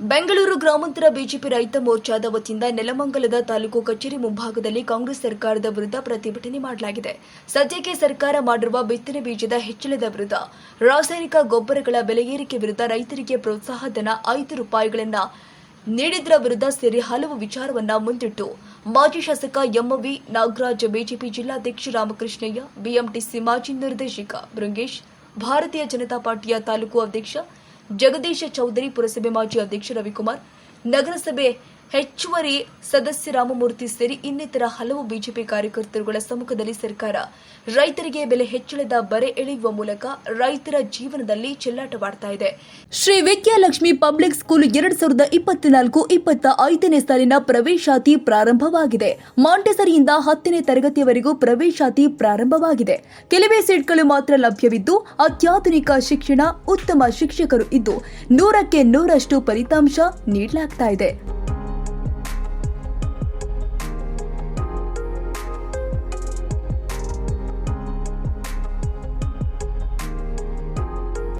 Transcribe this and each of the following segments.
ಬೆಂಗಳೂರು ಗ್ರಾಮಾಂತರ ಬಿಜೆಪಿ ರೈತ ಮೋರ್ಚಾದ ವತಿಯಿಂದ ನೆಲಮಂಗಲದ ತಾಲೂಕು ಕಚೇರಿ ಮುಂಭಾಗದಲ್ಲಿ ಕಾಂಗ್ರೆಸ್ ಸರ್ಕಾರದ ವಿರುದ್ಧ ಪ್ರತಿಭಟನೆ ಮಾಡಲಾಗಿದೆ. ಸದ್ಯಕ್ಕೆ ಸರ್ಕಾರ ಮಾಡಿರುವ ಬಿತ್ತನೆ ಬೀಜದ ಹೆಚ್ಚಳದ ವಿರುದ್ಧ ರಾಸಾಯನಿಕ ಗೊಬ್ಬರಗಳ ಬೆಲೆ ಏರಿಕೆ ವಿರುದ್ಧ ರೈತರಿಗೆ ಪ್ರೋತ್ಸಾಹ ಧನ ಐದು ರೂಪಾಯಿಗಳನ್ನ ನೀಡಿದ್ರ ವಿರುದ್ಧ ಸೇರಿ ಹಲವು ವಿಚಾರವನ್ನ ಮುಂದಿಟ್ಟು. ಮಾಜಿ ಶಾಸಕ ಎಂವಿ ನಾಗರಾಜ್, ಬಿಜೆಪಿ ಜಿಲ್ಲಾಧ್ಯಕ್ಷ ರಾಮಕೃಷ್ಣಯ್ಯ, ಬಿಎಂಟಿಸಿ ಮಾಜಿ ನಿರ್ದೇಶಕ ಬೃಂಗೇಶ್, ಭಾರತೀಯ ಜನತಾ ಪಾರ್ಟಿಯ ತಾಲೂಕು ಅಧ್ಯಕ್ಷ ಜಗದೀಶ ಚೌಧರಿ ಪುರಸಭೆ ಮಾಜಿ ಅಧ್ಯಕ್ಷ ರವಿಕುಮಾರ್ ನಗರಸಭೆ ಹೆಚ್ಚುವರಿ ಸದಸ್ಯ ರಾಮಮೂರ್ತಿ ಸೇರಿ ಇನ್ನಿತರ ಹಲವು ಬಿಜೆಪಿ ಕಾರ್ಯಕರ್ತರುಗಳ ಸಮ್ಮುಖದಲ್ಲಿ ಸರ್ಕಾರ. ರೈತರಿಗೆ ಬೆಲೆ ಹೆಚ್ಚಳದ ಬರೆ ಎಳೆಯುವ ಮೂಲಕ ರೈತರ ಜೀವನದಲ್ಲಿ ಚೆಲ್ಲಾಟವಾಡ್ತಾ ಇದೆ. ಶ್ರೀ ವಿದ್ಯಾಲಕ್ಷ್ಮಿ ಪಬ್ಲಿಕ್ ಸ್ಕೂಲ್ ಎರಡ್ ಸಾವಿರದ ಇಪ್ಪತ್ನಾಲ್ಕು ಇಪ್ಪತ್ತ ಐದನೇ ಸಾಲಿನ ಪ್ರವೇಶಾತಿ ಪ್ರಾರಂಭವಾಗಿದೆ. ಮಾಂಟೆಸರಿಯಿಂದ ಹತ್ತನೇ ತರಗತಿಯವರೆಗೂ ಪ್ರವೇಶಾತಿ ಪ್ರಾರಂಭವಾಗಿದೆ. ಕೆಲವೇ ಸೀಟ್ಗಳು ಮಾತ್ರ ಲಭ್ಯವಿದ್ದು, ಅತ್ಯಾಧುನಿಕ ಶಿಕ್ಷಣ ಉತ್ತಮ ಶಿಕ್ಷಕರು ಇದ್ದು, ನೂರಕ್ಕೆ ನೂರಷ್ಟು ಫಲಿತಾಂಶ ನೀಡಲಾಗ್ತಾ ಇದೆ.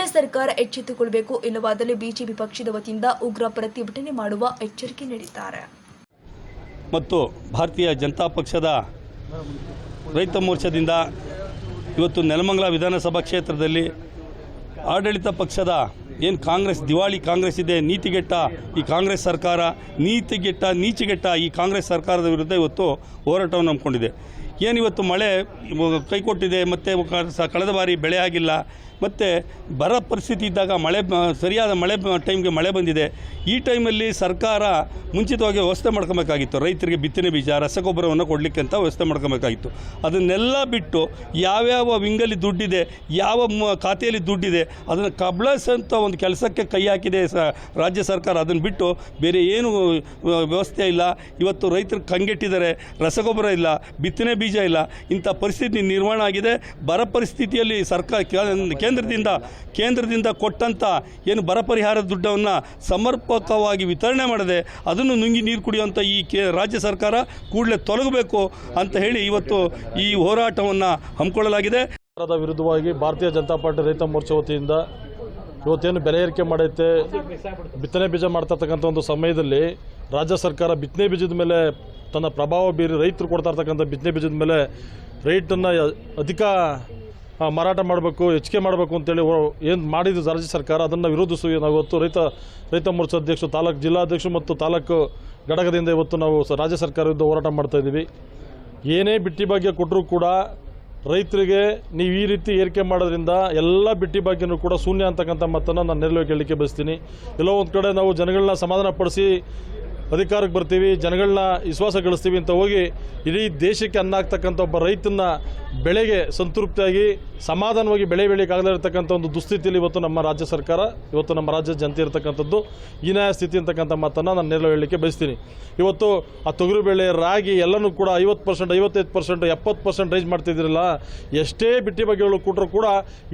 ಕೂಡಲೇ ಸರ್ಕಾರ ಎಚ್ಚೆತ್ತುಕೊಳ್ಳಬೇಕು ಇಲ್ಲವಾದಲ್ಲಿ ಬಿಜೆಪಿ ಪಕ್ಷದ ವತಿಯಿಂದ ಉಗ್ರ ಪ್ರತಿಭಟನೆ ಮಾಡುವ ಎಚ್ಚರಿಕೆ ನೀಡಿದ್ದಾರೆ. ಮತ್ತು ಭಾರತೀಯ ಜನತಾ ಪಕ್ಷದ ರೈತ ಮೋರ್ಚಾದಿಂದ ಇವತ್ತು ನೆಲಮಂಗಲ ವಿಧಾನಸಭಾ ಕ್ಷೇತ್ರದಲ್ಲಿ ಆಡಳಿತ ಪಕ್ಷದ ಏನು ಕಾಂಗ್ರೆಸ್, ದಿವಾಳಿ ಕಾಂಗ್ರೆಸ್ ಇದೆ, ನೀತಿಗೆಟ್ಟ ಈ ಕಾಂಗ್ರೆಸ್ ಸರ್ಕಾರ, ನೀತಿಗೆಟ್ಟ, ನೀಚಿಗೆಟ್ಟ ಈ ಕಾಂಗ್ರೆಸ್ ಸರ್ಕಾರದ ವಿರುದ್ಧ ಇವತ್ತು ಹೋರಾಟವನ್ನು ಹಮ್ಮಿಕೊಂಡಿದೆ. ಏನಿವತ್ತು ಮಳೆ, ಕೈಕೊಟ್ಟಿದೆ, ಮತ್ತು ಕಳೆದ ಬಾರಿ ಬೆಳೆ ಆಗಿಲ್ಲ. ಮತ್ತು ಬರ ಪರಿಸ್ಥಿತಿ ಇದ್ದಾಗ ಮಳೆ ಸರಿಯಾದ ಮಳೆ ಟೈಮ್ಗೆ ಮಳೆ ಬಂದಿದೆ. ಈ ಟೈಮಲ್ಲಿ ಸರ್ಕಾರ ಮುಂಚಿತವಾಗಿ ವ್ಯವಸ್ಥೆ ಮಾಡ್ಕೊಬೇಕಾಗಿತ್ತು. ರೈತರಿಗೆ ಬಿತ್ತನೆ ಬೀಜ, ರಸಗೊಬ್ಬರವನ್ನು ಕೊಡಲಿಕ್ಕೆ ಅಂತ ವ್ಯವಸ್ಥೆ ಮಾಡ್ಕೊಬೇಕಾಗಿತ್ತು. ಅದನ್ನೆಲ್ಲ ಬಿಟ್ಟು ಯಾವ್ಯಾವ ವಿಂಗಲ್ಲಿ ದುಡ್ಡಿದೆ, ಯಾವ ಖಾತೆಯಲ್ಲಿ ದುಡ್ಡಿದೆ, ಅದನ್ನು ಕಬಳಿಸೋಂಥ ಒಂದು ಕೆಲಸಕ್ಕೆ ಕೈ ಹಾಕಿದೆ ಸ, ರಾಜ್ಯ ಸರ್ಕಾರ. ಅದನ್ನು ಬಿಟ್ಟು ಬೇರೆ ಏನು ವ್ಯವಸ್ಥೆ ಇಲ್ಲ. ಇವತ್ತು ರೈತರು ಕಂಗೆಟ್ಟಿದ್ದಾರೆ. ರಸಗೊಬ್ಬರ ಇಲ್ಲ, ಬಿತ್ತನೆ ಬೀಜ ಇಲ್ಲ. ಇಂಥ ಪರಿಸ್ಥಿತಿ ನಿರ್ಮಾಣ ಆಗಿದೆ. ಬರ ಪರಿಸ್ಥಿತಿಯಲ್ಲಿ ಸರ್ಕಾರ ಕೇ- ಕೇಂದ್ರದಿಂದ ಕೇಂದ್ರದಿಂದ ಕೊಟ್ಟಂಥ ಏನು ಬರ ಪರಿಹಾರ ದುಡ್ಡನ್ನು ಸಮರ್ಪಕವಾಗಿ ವಿತರಣೆ ಮಾಡದೆ ಅದನ್ನು ನುಂಗಿ ನೀರು ಕುಡಿಯುವಂಥ ಈ ಕೇ, ರಾಜ್ಯ ಸರ್ಕಾರ ಕೂಡಲೇ ತೊಲಗಬೇಕು ಅಂತ ಹೇಳಿ ಇವತ್ತು ಈ ಹೋರಾಟವನ್ನು ಹಮ್ಮಿಕೊಳ್ಳಲಾಗಿದೆ. ವಿರುದ್ಧವಾಗಿ ಭಾರತೀಯ ಜನತಾ ಪಾರ್ಟಿ ರೈತ ಮೋರ್ಚಾ ವತಿಯಿಂದ ಇವತ್ತೇನು ಬೆಲೆ ಏರಿಕೆ ಮಾಡೈತೆ, ಬಿತ್ತನೆ ಬೀಜ ಮಾಡ್ತಾ ಒಂದು ಸಮಯದಲ್ಲಿ ರಾಜ್ಯ ಸರ್ಕಾರ ಬಿತ್ತನೆ ಬೀಜದ ಮೇಲೆ ತನ್ನ ಪ್ರಭಾವ ಬೀರಿ ರೈತರು ಕೊಡ್ತಾ ಇರ್ತಕ್ಕಂಥ ಬಿತ್ತನೆ ಬೀಜದ ಮೇಲೆ ರೇಟನ್ನು ಅಧಿಕ ಮಾರಾಟ ಮಾಡಬೇಕು ಹೆಚ್ಚಿಗೆ ಮಾಡಬೇಕು ಅಂತೇಳಿ ಏನು ಮಾಡಿದ್ದು ರಾಜ್ಯ ಸರ್ಕಾರ, ಅದನ್ನು ವಿರೋಧಿಸಿ ನಾವು ಇವತ್ತು ರೈತ ರೈತ ಮೋರ್ಚಾ ಅಧ್ಯಕ್ಷರು, ತಾಲೂಕು ಜಿಲ್ಲಾಧ್ಯಕ್ಷರು ಮತ್ತು ತಾಲೂಕು ಘಟಕದಿಂದ ಇವತ್ತು ನಾವು ರಾಜ್ಯ ಸರ್ಕಾರ ವಿರುದ್ಧ ಹೋರಾಟ ಮಾಡ್ತಾ ಇದ್ದೀವಿ. ಏನೇ ಬಿಟ್ಟಿ ಭಾಗ್ಯ ಕೊಟ್ಟರೂ ಕೂಡ ರೈತರಿಗೆ ನೀವು ಈ ರೀತಿ ಏರಿಕೆ ಮಾಡೋದ್ರಿಂದ ಎಲ್ಲ ಬಿಟ್ಟಿ ಭಾಗ್ಯನೂ ಕೂಡ ಶೂನ್ಯ ಅಂತಕ್ಕಂಥ ಮಾತನ್ನು ನಾನು ನೇರವಾಗಿ ಹೇಳಲಿಕ್ಕೆ ಬಯಸ್ತೀನಿ. ಎಲ್ಲೋ ಒಂದು ಕಡೆ ನಾವು ಜನಗಳನ್ನ ಸಮಾಧಾನ ಪಡಿಸಿ ಅಧಿಕಾರಕ್ಕೆ ಬರ್ತೀವಿ, ಜನಗಳನ್ನ ವಿಶ್ವಾಸ ಗಳಿಸ್ತೀವಿ ಅಂತ ಹೋಗಿ ಇಡೀ ದೇಶಕ್ಕೆ ಅನ್ನ ಆಗ್ತಕ್ಕಂಥ ಒಬ್ಬ ರೈತನ ಬೆಳೆಗೆ ಸಂತೃಪ್ತಿಯಾಗಿ, ಸಮಾಧಾನವಾಗಿ ಬೆಳೆ ಬೆಳೆಯೋಕ್ಕಾಗದೇ ಇರತಕ್ಕಂಥ ಒಂದು ದುಸ್ಥಿತಿಯಲ್ಲಿ ಇವತ್ತು ನಮ್ಮ ರಾಜ್ಯ ಸರ್ಕಾರ, ಇವತ್ತು ನಮ್ಮ ರಾಜ್ಯದ ಜನತೆ ಇರತಕ್ಕಂಥದ್ದು ಹೀನಾಯ ಸ್ಥಿತಿ ಅಂತಕ್ಕಂಥ ಮಾತನ್ನು ನಾನು ನೇರವಾಗಿ ಹೇಳಲಿಕ್ಕೆ ಬಯಸ್ತೀನಿ. ಇವತ್ತು ಆ ತೊಗರಿ ಬೆಳೆ ರಾಗಿ ಎಲ್ಲನೂ ಕೂಡ ಐವತ್ತು ಪರ್ಸೆಂಟ್, ಐವತ್ತೈದು ಪರ್ಸೆಂಟ್, ಎಪ್ಪತ್ತು ಪರ್ಸೆಂಟ್ ರೈಸ್ ಮಾಡ್ತಿದ್ದಿರಲ್ಲ, ಎಷ್ಟೇ ಬಿಟ್ಟಿ ಬಗ್ಗೆಗಳು ಕೊಟ್ಟರು ಕೂಡ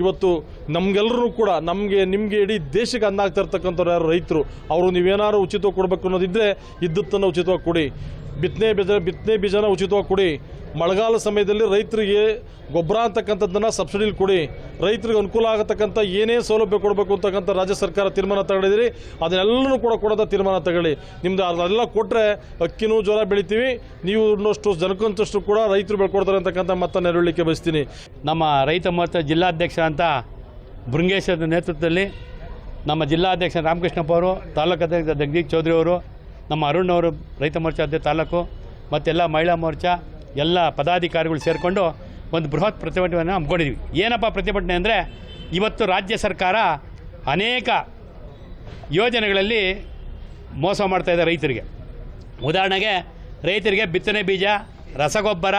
ಇವತ್ತು ನಮಗೆಲ್ಲರೂ ಕೂಡ, ನಮಗೆ, ನಿಮಗೆ ಇಡೀ ದೇಶಕ್ಕೆ ಅನ್ನ ಆಗ್ತಾ ಇರ್ತಕ್ಕಂಥವ್ರು ಯಾರು ರೈತರು, ಅವರು ನೀವೇನಾದ್ರು ಉಚಿತವಾಗಿ ಕೊಡಬೇಕು ಅನ್ನೋದಿದ್ದರೆ ಇದ್ದತ್ತನ್ನು ಉಚಿತವಾಗಿ ಕೊಡಿ. ಬಿತ್ತನೆ ಬೀಜ ಬಿತ್ತನೆ ಬೀಜನ ಉಚಿತವಾಗಿ ಕೊಡಿ. ಮಳೆಗಾಲ ಸಮಯದಲ್ಲಿ ರೈತರಿಗೆ ಗೊಬ್ಬರ ಅಂತಕ್ಕಂಥದ್ದನ್ನು ಸಬ್ಸಿಡಿಲಿ ಕೊಡಿ. ರೈತರಿಗೆ ಅನುಕೂಲ ಆಗತಕ್ಕಂಥ ಏನೇ ಸೌಲಭ್ಯ ಕೊಡಬೇಕು ಅಂತಕ್ಕಂಥ ರಾಜ್ಯ ಸರ್ಕಾರ ತೀರ್ಮಾನ ತಗೊಂಡಿದ್ದೀರಿ. ಅದನ್ನೆಲ್ಲನೂ ಕೂಡ ಕೊಡೋದ ತೀರ್ಮಾನ ತಗೊಳ್ಳಿ. ನಿಮ್ದು ಅದೆಲ್ಲ ಕೊಟ್ಟರೆ ಅಕ್ಕಿನೂ ಜ್ವರ ಬೆಳಿತೀವಿ. ನೀವು ಇನ್ನಷ್ಟು ಜನಕ್ಕಂತಷ್ಟು ಕೂಡ ರೈತರು ಬೆಳ್ಕೊಡ್ತಾರೆ ಅಂತಕ್ಕಂಥ ಮತ ನೆರವಳಿಕೆ ಬಯಸ್ತೀನಿ. ನಮ್ಮ ರೈತ ಮೋರ್ಚಾ ಜಿಲ್ಲಾಧ್ಯಕ್ಷ ಅಂತ ಬೃಂಗೇಶ್ವರದ ನೇತೃತ್ವದಲ್ಲಿ ನಮ್ಮ ಜಿಲ್ಲಾಧ್ಯಕ್ಷ ರಾಮಕೃಷ್ಣಪ್ಪ ಅವರು, ತಾಲೂಕು ಅಧ್ಯಕ್ಷ ಜಗದೀಶ್ ಚೌಧರಿ ಅವರು ನಮ್ಮ ಅರುಣ್ ಅವರು ರೈತ ಅಧ್ಯಕ್ಷ ತಾಲೂಕು ಮತ್ತೆಲ್ಲ ಮಹಿಳಾ ಮೋರ್ಚಾ, ಎಲ್ಲ ಪದಾಧಿಕಾರಿಗಳು ಸೇರಿಕೊಂಡು ಒಂದು ಬೃಹತ್ ಪ್ರತಿಭಟನೆಯನ್ನು ಹಮ್ಮಿಕೊಂಡಿದ್ವಿ. ಏನಪ್ಪ ಪ್ರತಿಭಟನೆ ಅಂದರೆ ಇವತ್ತು ರಾಜ್ಯ ಸರ್ಕಾರ ಅನೇಕ ಯೋಜನೆಗಳಲ್ಲಿ ಮೋಸ ಮಾಡ್ತಾಯಿದೆ ರೈತರಿಗೆ. ಉದಾಹರಣೆಗೆ ರೈತರಿಗೆ ಬಿತ್ತನೆ ಬೀಜ, ರಸಗೊಬ್ಬರ,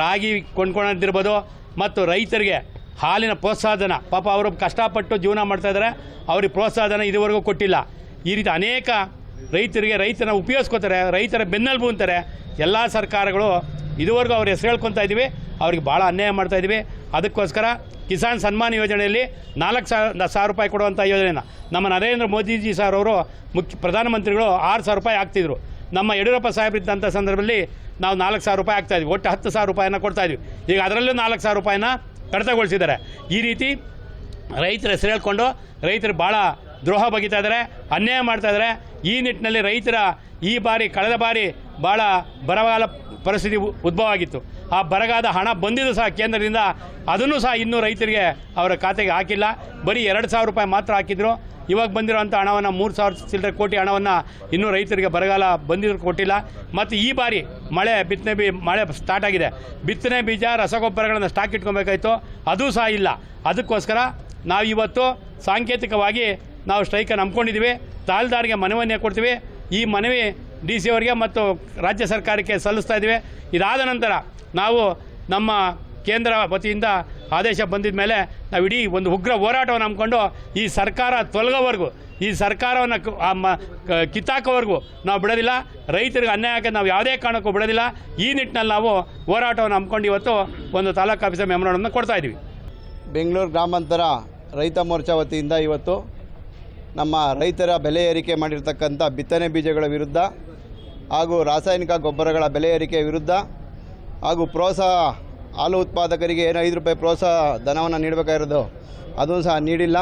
ರಾಗಿ ಕೊಂಡ್ಕೊಂಡಿರ್ಬೋದು ಮತ್ತು ರೈತರಿಗೆ ಹಾಲಿನ ಪ್ರೋತ್ಸಾಹಧನ ಪಾಪ ಅವರು ಕಷ್ಟಪಟ್ಟು ಜೀವನ ಮಾಡ್ತಾ ಇದ್ದಾರೆ ಅವ್ರಿಗೆ ಪ್ರೋತ್ಸಾಹಧನ ಇದುವರೆಗೂ ಕೊಟ್ಟಿಲ್ಲ. ಈ ರೀತಿ ಅನೇಕ ರೈತರಿಗೆ ರೈತನ ಉಪಯೋಗಿಸ್ಕೋತಾರೆ, ರೈತರ ಬೆನ್ನೆಲುಬು ಅಂತಾರೆ. ಎಲ್ಲ ಸರ್ಕಾರಗಳು ಇದುವರೆಗೂ ಅವ್ರ ಹೆಸರು ಹೇಳ್ಕೊತಾ ಇದ್ದೀವಿ. ಅವ್ರಿಗೆ ಭಾಳ ಅನ್ಯಾಯ ಮಾಡ್ತಾ ಇದ್ದೀವಿ. ಅದಕ್ಕೋಸ್ಕರ ಕಿಸಾನ್ ಸನ್ಮಾನ್ ಯೋಜನೆಯಲ್ಲಿ ನಾಲ್ಕು ಸಾವಿರ ರೂಪಾಯಿ ಕೊಡುವಂಥ ಯೋಜನೆನ ನಮ್ಮ ನರೇಂದ್ರ ಮೋದಿಜಿ ಸರ್ ಅವರು ಮುಖ್ಯ ಪ್ರಧಾನಮಂತ್ರಿಗಳು ಆರು ಸಾವಿರ ರೂಪಾಯಿ ಹಾಕ್ತಿದ್ರು. ನಮ್ಮ ಯಡಿಯೂರಪ್ಪ ಸಾಹೇಬ್ರಿದ್ದಂಥ ಸಂದರ್ಭದಲ್ಲಿ ನಾವು ನಾಲ್ಕು ಸಾವಿರ ರೂಪಾಯಿ ಆಗ್ತಾ ಇದ್ವಿ. ಒಟ್ಟು ಹತ್ತು ಸಾವಿರ ರೂಪಾಯಿನ ಕೊಡ್ತಾ ಇದ್ವಿ. ಈಗ ಅದರಲ್ಲೂ ನಾಲ್ಕು ಸಾವಿರ ರೂಪಾಯಿನ ಕಡಿತಗೊಳಿಸಿದ್ದಾರೆ. ಈ ರೀತಿ ರೈತರ ಹೆಸರು ಹೇಳ್ಕೊಂಡು ರೈತರು ಭಾಳ ದ್ರೋಹ ಬಗಿತಾ ಇದ್ದಾರೆ ಅನ್ಯಾಯ ಮಾಡ್ತಾ ಇದ್ದಾರೆ ಈ ನಿಟ್ಟಿನಲ್ಲಿ ರೈತರ ಈ ಬಾರಿ, ಕಳೆದ ಬಾರಿ ಭಾಳ ಬರಗಾಲ ಪರಿಸ್ಥಿತಿ ಉದ್ಭವ ಆಗಿತ್ತು. ಆ ಬರಗಾದ ಹಣ ಬಂದಿದ್ದು ಸಹ ಕೇಂದ್ರದಿಂದ, ಅದನ್ನು ಸಹ ಇನ್ನೂ ರೈತರಿಗೆ ಅವರ ಖಾತೆಗೆ ಹಾಕಿಲ್ಲ. ಬರೀ ಎರಡು ಸಾವಿರ ರೂಪಾಯಿ ಮಾತ್ರ ಹಾಕಿದ್ರು. ಇವಾಗ ಬಂದಿರೋಂಥ ಹಣವನ್ನು ಮೂರು ಸಾವಿರ ಚಿಲ್ಲರೆ ಕೋಟಿ ಹಣವನ್ನು ಇನ್ನೂ ರೈತರಿಗೆ ಬರಗಾಲ ಬಂದಿದ್ರು ಕೊಟ್ಟಿಲ್ಲ. ಮತ್ತು ಈ ಬಾರಿ ಮಳೆ, ಬಿತ್ತನೆ ಬಿ, ಮಳೆ ಸ್ಟಾರ್ಟ್ ಆಗಿದೆ. ಬಿತ್ತನೆ ಬೀಜ, ರಸಗೊಬ್ಬರಗಳನ್ನು ಸ್ಟಾಕ್ ಇಟ್ಕೊಬೇಕಾಯ್ತು. ಅದು ಸಹ ಇಲ್ಲ. ಅದಕ್ಕೋಸ್ಕರ ನಾವು ಇವತ್ತು ಸಾಂಕೇತಿಕವಾಗಿ ನಾವು ಸ್ಟ್ರೈಕನ್ನು ಹಮ್ಮಿಕೊಂಡಿದ್ದೀವಿ. ತಾಲ್ದಾರಿಗೆ ಮನವಿಯನ್ನು ಕೊಡ್ತೀವಿ. ಈ ಮನವಿ ಡಿ ಸಿ ಅವರಿಗೆ ಮತ್ತು ರಾಜ್ಯ ಸರ್ಕಾರಕ್ಕೆ ಸಲ್ಲಿಸ್ತಾ ಇದ್ದೀವಿ. ಇದಾದ ನಂತರ ನಾವು ನಮ್ಮ ಕೇಂದ್ರ ವತಿಯಿಂದ ಆದೇಶ ಬಂದಿದ ಮೇಲೆ ನಾವು ಇಡೀ ಒಂದು ಉಗ್ರ ಹೋರಾಟವನ್ನು ಹಮ್ಮಿಕೊಂಡು ಈ ಸರ್ಕಾರ ತೊಲಗೋವರೆಗೂ, ಈ ಸರ್ಕಾರವನ್ನು ಕಿತ್ತಾಕೋವರೆಗೂ ನಾವು ಬಿಡೋದಿಲ್ಲ. ರೈತರಿಗೆ ಅನ್ಯಾಯಕ್ಕೆ ನಾವು ಯಾವುದೇ ಕಾರಣಕ್ಕೂ ಬಿಡೋದಿಲ್ಲ. ಈ ನಿಟ್ಟಿನಲ್ಲಿ ನಾವು ಹೋರಾಟವನ್ನು ಹಮ್ಮಿಕೊಂಡು ಇವತ್ತು ಒಂದು ತಾಲೂಕು ಆಫೀಸರ್ ಮೆಮೊರಾಂಡನ್ನು ಕೊಡ್ತಾ ಇದ್ದೀವಿ. ಬೆಂಗಳೂರು ಗ್ರಾಮಾಂತರ ರೈತ ಮೋರ್ಚಾ ವತಿಯಿಂದ ಇವತ್ತು ನಮ್ಮ ರೈತರ ಬೆಲೆ ಏರಿಕೆ ಮಾಡಿರ್ತಕ್ಕಂಥ ಬಿತ್ತನೆ ಬೀಜಗಳ ವಿರುದ್ಧ ಹಾಗೂ ರಾಸಾಯನಿಕ ಗೊಬ್ಬರಗಳ ಬೆಲೆ ಏರಿಕೆ ವಿರುದ್ಧ ಹಾಗೂ ಪ್ರೋತ್ಸಾಹ ಹಾಲು ಉತ್ಪಾದಕರಿಗೆ ಏನು ಐದು ರೂಪಾಯಿ ಪ್ರೋತ್ಸಾಹ ಧನವನ್ನು ನೀಡಬೇಕಾಗಿರೋದು ಅದೂ ಸಹ ನೀಡಿಲ್ಲ.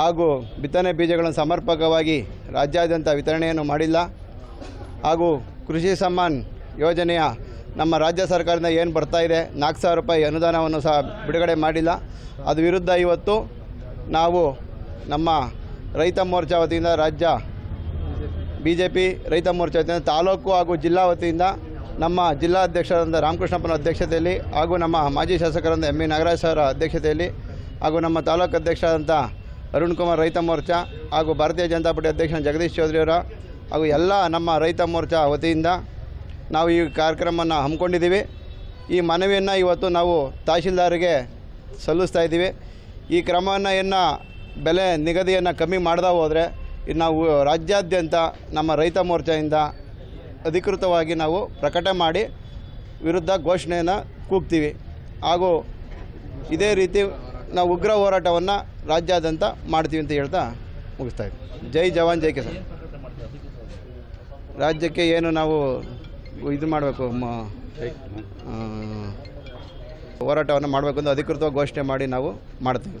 ಹಾಗೂ ಬಿತ್ತನೆ ಬೀಜಗಳನ್ನು ಸಮರ್ಪಕವಾಗಿ ರಾಜ್ಯಾದ್ಯಂತ ವಿತರಣೆಯನ್ನು ಮಾಡಿಲ್ಲ. ಹಾಗೂ ಕೃಷಿ ಸಮ್ಮಾನ್ ಯೋಜನೆಯ ನಮ್ಮ ರಾಜ್ಯ ಸರ್ಕಾರದಿಂದ ಏನು ಬರ್ತಾ ಇದೆ, ನಾಲ್ಕು ಸಾವಿರ ರೂಪಾಯಿ ಅನುದಾನವನ್ನು ಸಹ ಬಿಡುಗಡೆ ಮಾಡಿಲ್ಲ. ಅದು ವಿರುದ್ಧ ಇವತ್ತು ನಾವು ನಮ್ಮ ರೈತ ಮೋರ್ಚಾ ವತಿಯಿಂದ ರಾಜ್ಯ ಬಿ ಜೆ ಪಿ ರೈತ ಮೋರ್ಚಾ ವತಿಯಿಂದ ತಾಲೂಕು ಹಾಗೂ ಜಿಲ್ಲಾ ವತಿಯಿಂದ ನಮ್ಮ ಜಿಲ್ಲಾಧ್ಯಕ್ಷರಾದ ರಾಮಕೃಷ್ಣಪ್ಪನ ಅಧ್ಯಕ್ಷತೆಯಲ್ಲಿ ಹಾಗೂ ನಮ್ಮ ಮಾಜಿ ಶಾಸಕರಾದ ಎಂ ಎ ನಾಗರಾಜ್ ಅವರ ಅಧ್ಯಕ್ಷತೆಯಲ್ಲಿ ಹಾಗೂ ನಮ್ಮ ತಾಲೂಕು ಅಧ್ಯಕ್ಷರಾದಂಥ ಅರುಣ್ ಕುಮಾರ್ ರೈತ ಮೋರ್ಚಾ ಹಾಗೂ ಭಾರತೀಯ ಜನತಾ ಪಾರ್ಟಿ ಅಧ್ಯಕ್ಷ ಜಗದೀಶ್ ಚೌಧರಿಯವರ ಹಾಗೂ ಎಲ್ಲ ನಮ್ಮ ರೈತ ಮೋರ್ಚಾ ವತಿಯಿಂದ ನಾವು ಈ ಕಾರ್ಯಕ್ರಮವನ್ನು ಹಮ್ಮಿಕೊಂಡಿದ್ದೀವಿ. ಈ ಮನವಿಯನ್ನು ಇವತ್ತು ನಾವು ತಹಶೀಲ್ದಾರಿಗೆ ಸಲ್ಲಿಸ್ತಾ ಇದ್ದೀವಿ. ಈ ಕ್ರಮವನ್ನು ಏನು ಬೆಲೆ ನಿಗದಿಯನ್ನು ಕಮ್ಮಿ ಮಾಡ್ದಾ ಹೋದರೆ ನಾವು ರಾಜ್ಯಾದ್ಯಂತ ನಮ್ಮ ರೈತ ಮೋರ್ಚಾಯಿಂದ ಅಧಿಕೃತವಾಗಿ ನಾವು ಪ್ರಕಟ ಮಾಡಿ ವಿರುದ್ಧ ಘೋಷಣೆಯನ್ನು ಕೂಗ್ತೀವಿ. ಹಾಗೂ ಇದೇ ರೀತಿ ನಾವು ಉಗ್ರ ಹೋರಾಟವನ್ನು ರಾಜ್ಯಾದ್ಯಂತ ಮಾಡ್ತೀವಿ ಅಂತ ಹೇಳ್ತಾ ಮುಗಿಸ್ತಾ ಇದ್ದೀವಿ ಜೈ ಜವಾನ್, ಜೈ ಕಿಸಾನ್. ರಾಜ್ಯಕ್ಕೆ ಏನು ನಾವು ಇದು ಮಾಡಬೇಕು ಹೋರಾಟವನ್ನು ಮಾಡಬೇಕು ಅಂತ ಅಧಿಕೃತವಾಗಿ ಘೋಷಣೆ ಮಾಡಿ ನಾವು ಮಾಡ್ತೀವಿ.